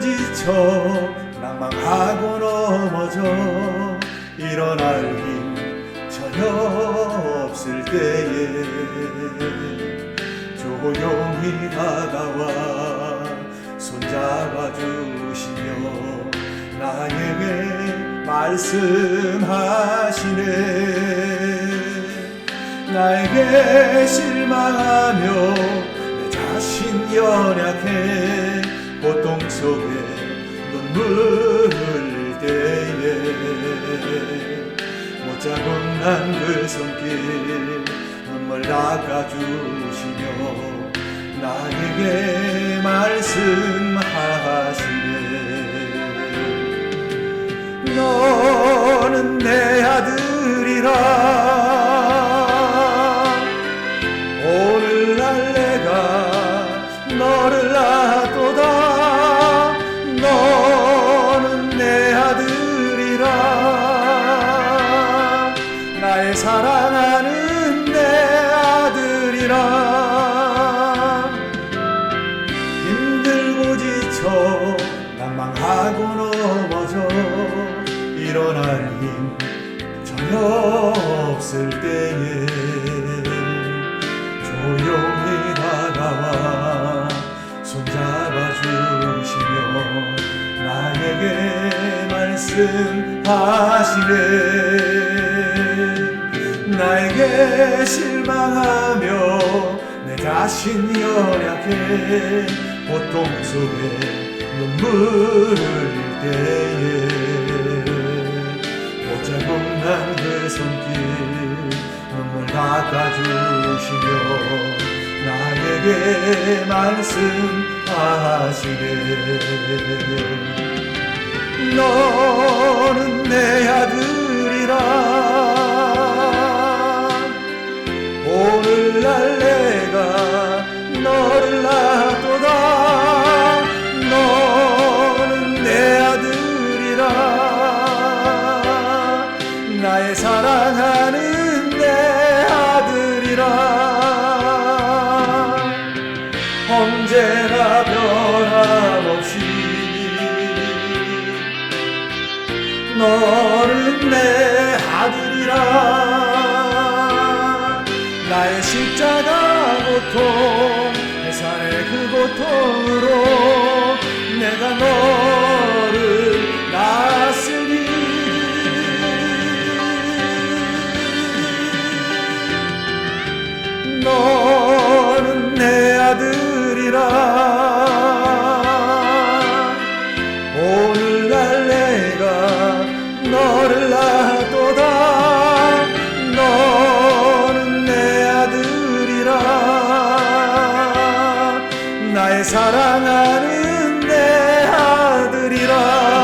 지쳐 낭망하고 넘어져. 일어날 힘 전혀 없을 때에 조용히 다가와 손잡아 주시며 나에게 말씀하시네. 나에게 실망하며 내 자신 연약해 고통 속에 눈물 흘릴 때에 못자국 난그 손길 눈물 닦아주시며 나에게 말씀하시네. 너는 내 사랑하는 내 아들이라. 힘들고 지쳐 낭망하고 넘어져. 일어날 힘 전혀 없을 때에 조용히 다가와 손잡아 주시며 나에게 말씀하시네 나에게 실망하며 내 자신 연약해 고통 속에 눈물 흘릴 때에 못자국 난 그 손길 눈물 닦아주시며 나에게 말씀하시네 너는 내 아들이라 너는 내 아들이라. 나의 십자가 고통 내 산의 그 고통으로 내가 너를 낳았으니. 너는 내 아들이라 사랑하는 내 아들이라.